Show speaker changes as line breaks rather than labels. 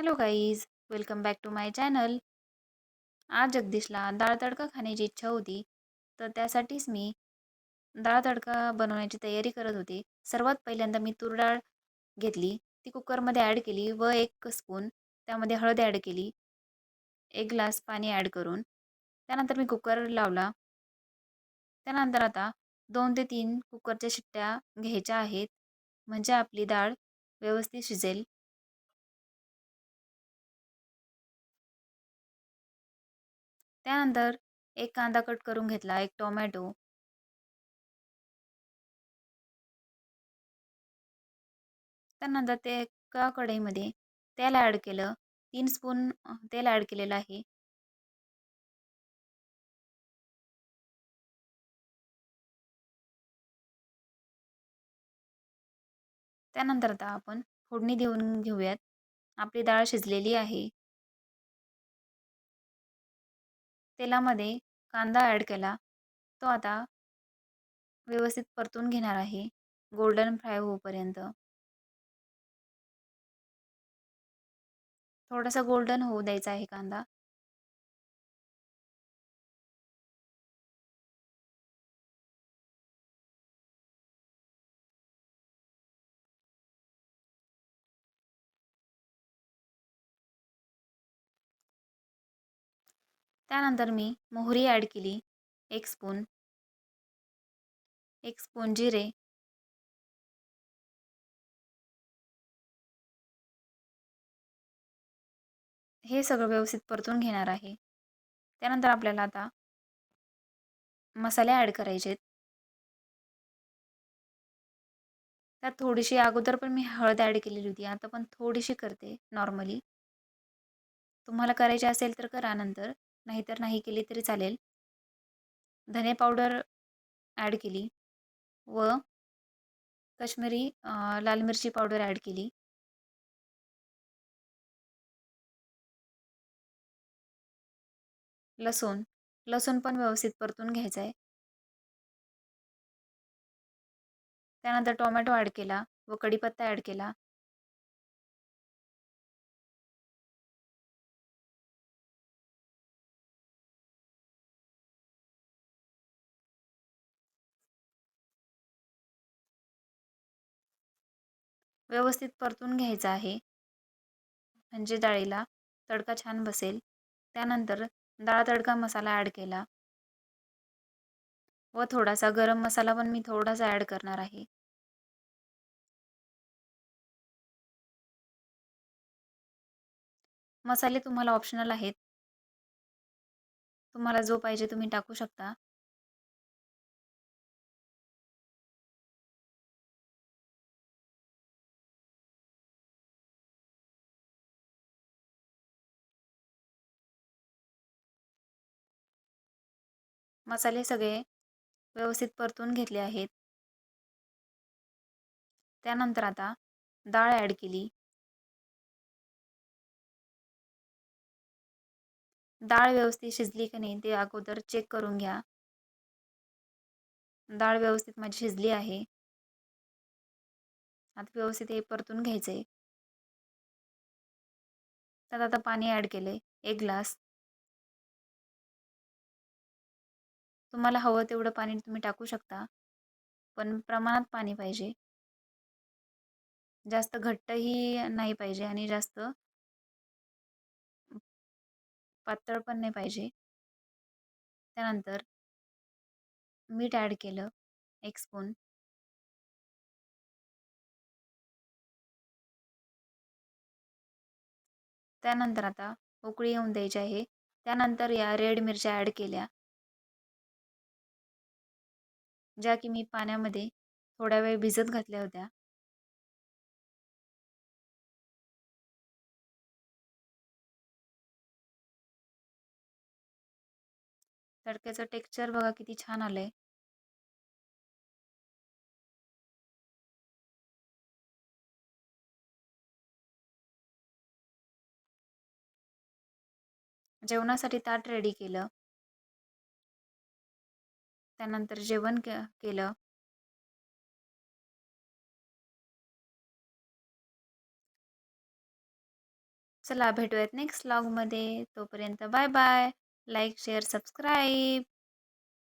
Hello guys welcome back to my channel. आज जगदीशला डाळ तडका खाण्याची इच्छा होती तर त्यासाठीच मी डाळ तडका बनवण्याची तयारी करत होते. सर्वात पहिल्यांदा मी तूर डाळ घेतली ती कुकरमध्ये ॲड केली व एक स्पून त्यामध्ये हळद ॲड केली एक ग्लास पाणी ॲड करून. त्यानंतर मी कुकर लावला. त्यानंतर आता दोन ते तीन कुकरच्या शिट्ट्या घ्यायच्या आहेत म्हणजे आपली डाळ व्यवस्थित शिजेल. त्यानंतर एक कांदा कट करून घेतला एक टोमॅटो. त्यानंतर ते एका कढईमध्ये तेल ॲड केलं तीन स्पून तेल ॲड केलेलं आहे. त्यानंतर आता आपण फोडणी देऊन घेऊयात. आपली डाळ शिजलेली आहे. तेलामध्ये कांदा ॲड केला. तो आता व्यवस्थित परतून घेणार आहे. गोल्डन फ्राय होईपर्यंत थोडासा गोल्डन होऊ द्यायचा आहे कांदा. त्यानंतर मी मोहरी ॲड केली. एक स्पून. एक स्पून जिरे. हे सगळं व्यवस्थित परतून घेणार आहे. त्यानंतर आपल्याला आता मसाले ॲड करायचे त्यात थोडीशी अगोदर पण मी हळद ॲड केलेली होती. आता पण थोडीशी करते नॉर्मली. तुम्हाला करायची असेल तर करा नंतर. नाहीतर नाही केली तरी चालेल. धने पावडर ॲड केली व कश्मीरी लाल मिरची पावडर ॲड केली. लसूण लसूण पण व्यवस्थित परतून घ्यायचं आहे त्यानंतर टोमॅटो ॲड केला व कढीपत्ता ॲड केला. व्यवस्थित परतून घ्यायचा आहे. म्हणजे डाळीला तडका छान बसेल. त्यानंतर डाळ तडका मसाला ॲड केला. व थोडासा गरम मसाला पण मी थोडासा ॲड करणार आहे. मसाले तुम्हाला ऑप्शनल आहेत. तुम्हाला जो पाहिजे तुम्ही टाकू शकता. मसाले सगळे व्यवस्थित परतून घेतले आहेत. त्यानंतर आता डाळ ॲड केली. डाळ व्यवस्थित शिजली की नाही ते अगोदर चेक करून घ्या. डाळ व्यवस्थित माझी शिजली आहे. आता व्यवस्थित हे परतून घ्यायचे त्यात आता पाणी ॲड केले एक ग्लास. तुम्हाला हवं तेवढं पाणी तुम्ही टाकू शकता पण प्रमाणात पाणी पाहिजे. जास्त घट्टही नाही पाहिजे आणि जास्त पातळ पण नाही पाहिजे. त्यानंतर मीठ ॲड केलं एक स्पून. त्यानंतर आता उकळी येऊन द्यायची आहे. त्यानंतर या रेड मिरच्या ॲड केल्या. ज्या की मी पाण्यामध्ये थोड्या वेळ भिजत घातल्या होत्या. तडक्याचं टेक्स्चर बघा किती छान आलं आहे जेवणासाठी ताट रेडी केलं. त्यानंतर जेवण के केलं. चला भेटूयात नेक्स्ट लॉगमध्ये तोपर्यंत bye bye like share subscribe